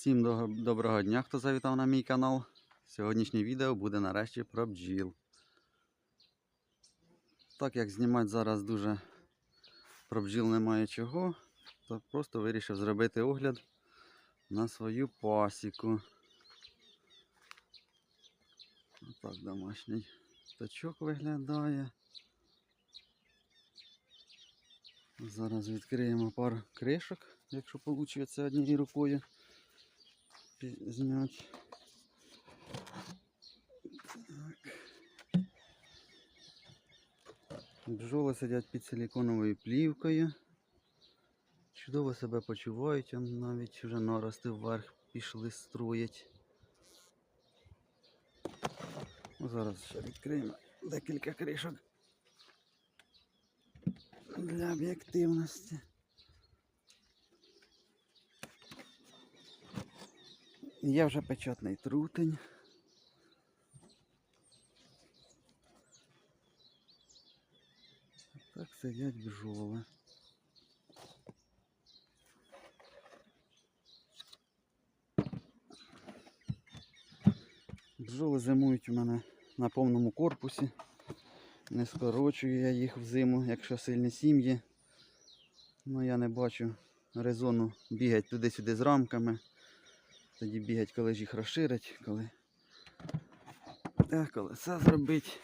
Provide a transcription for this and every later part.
Всім доброго дня, хто завітав на мій канал. Сьогоднішнє відео буде нарешті про бджіл. Так як знімати зараз дуже про бджіл немає чого, то просто вирішив зробити огляд на свою пасіку. Отак домашній тачок виглядає. Зараз відкриємо пару кришок, якщо вийде однією рукою зняти. Бджоли сидять під силіконовою плівкою. Чудово себе почувають, навіть вже нарости вверх пішли строїть. Ну, Зараз ще відкриємо декілька кришок для об'єктивності. Є вже печатний трутень. Так сидять бджоли. Бджоли зимують у мене на повному корпусі. Не скорочую я їх взиму, якщо сильні сім'ї. Ну я не бачу резону бігати туди-сюди з рамками. Тоді бігать, коли ж їх розширить, коли. Коли це зробить.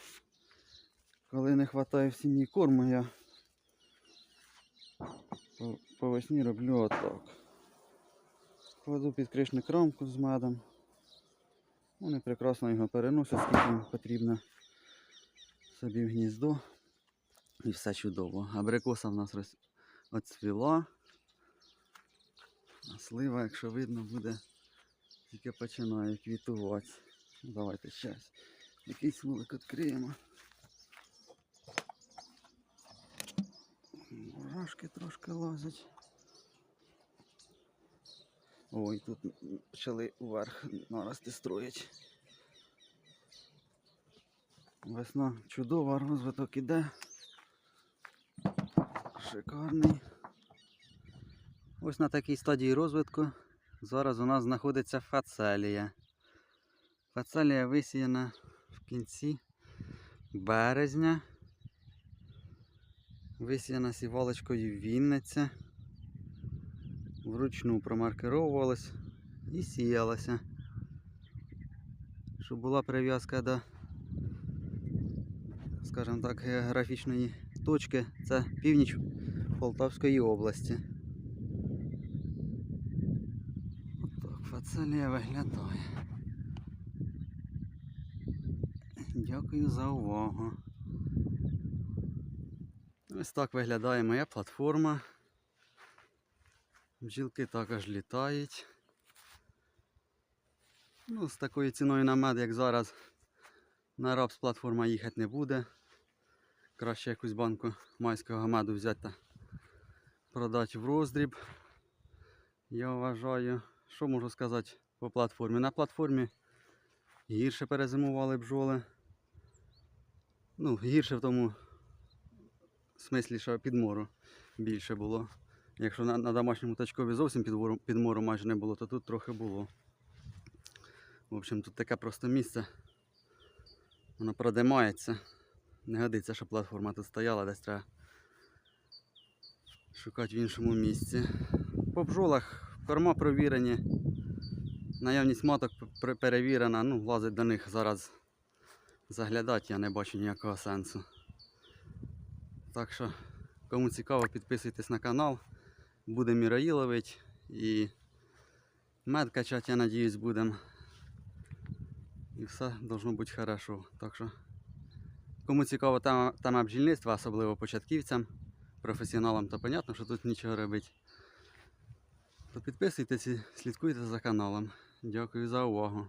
Коли не вистачає в сім'ї корму, я по, весні роблю отак. Кладу під кришник рамку з медом. Вони прекрасно його переносять, скільки їм потрібно собі в гніздо. І все чудово. Абрикоса в нас роз... А слива, якщо видно, буде тільки починає квітувати. Давайте щас. Якийсь вулик відкриємо. Мурашки трошки лазять. Ой, тут почали вверх нарости строїть. Весна чудова, розвиток іде. Шикарний. Ось на такій стадії розвитку зараз у нас знаходиться фацелія. Фацелія висіяна в кінці березня. Висіяна сівалочкою Вінниця. Вручну промаркировувалась і сіялася. Щоб була прив'язка до, скажімо так, географічної точки, це північ Полтавської області. Отак фацелія виглядає. Дякую за увагу. Ось так виглядає моя платформа. Бджілки також літають. Ну, з такою ціною на мед, як зараз, на рапс платформа їхати не буде. Краще якусь банку майського меду взяти та продати в роздріб. Я вважаю, що можу сказати по платформі. На платформі гірше перезимували бджоли. Ну, гірше в тому смислі, що підмору більше було. Якщо на, на домашньому тачкові зовсім підвору, підмору майже не було, то тут трохи було. В общем, тут таке просто місце. Воно продимається. Не годиться, щоб платформа тут стояла, десь треба шукати в іншому місці. По бджолах корма провірені. Наявність маток перевірена, ну, влазить до них зараз заглядати, я не бачу ніякого сенсу. Так що, кому цікаво, підписуйтесь на канал. Будемо міраї ловити і мед качати, я надіюсь, будемо. І все должно бути хорошо. Так що, кому цікава тема бджільництва, особливо початківцям, професіоналам, то понятно, що тут нічого робити. То підписуйтесь і слідкуйте за каналом. Дякую за увагу.